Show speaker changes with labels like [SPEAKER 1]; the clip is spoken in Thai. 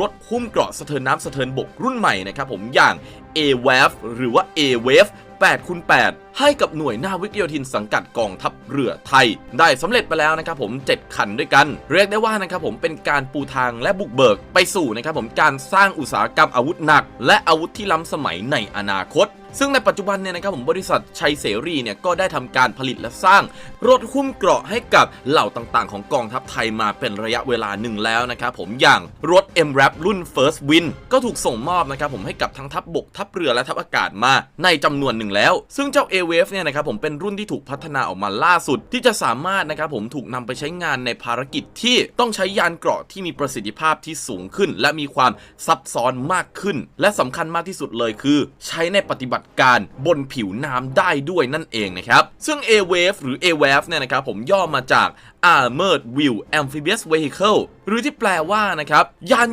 [SPEAKER 1] รถหุ้มเกราะสะเทินน้ำสะเทินบกรุ่นใหม่นะครับผมอย่าง A-WAF หรือว่า A-WAVE 8คูณ8ให้กับหน่วยนาวิกโยธินสังกัดกองทัพเรือไทย ได้สำเร็จไปแล้วนะครับผม 7 คันด้วยกัน เรียกได้ว่านะครับผมเป็นการปูทางและบุกเบิก ไปสู่นะครับผมการสร้างอุตสาหกรรมอาวุธหนัก และอาวุธที่ล้ำสมัยในอนาคต ซึ่งในปัจจุบันเนี่ยนะครับผมบริษัทชัยเสรีเนี่ยก็ได้ทำการผลิตและสร้างรถหุ้มเกราะให้กับเหล่าต่างๆ ของกองทัพไทยมาเป็นระยะเวลาหนึ่งแล้วนะครับผมอย่างรถ m r a p รุ่น First Win ก็ถูกส่งมอบนะครับผมให้กับทั้งทัพบบกทัพเรือและทัพอากาศมาในจำนวนหนึ่งแล้ว ซึ่งเจ้า a w a v e เนี่ยนะครับผมเป็นรุ่นที่ถูกพัฒนาออกมาล่าสุด ที่จะสามารถนะครับผมถูกนำไปใช้งานในภารกิจที่ต้องใช้ยานเกราะที่มีประสิทธิภาพที่สูงขึ้น และมีความซับซ้อนมากขึ้น และสำคัญมากที่สุดเลยคือ ใช้ในปฏิบัติการบนผิวน้ำได้ด้วยนั่นเองนะครับซึ่ง A-Wave หรือ A-Wave เนี่ยนะครับผมย่อมาจาก Armored Wheel Amphibious Vehicle หรือที่แปลว่านะครับยาน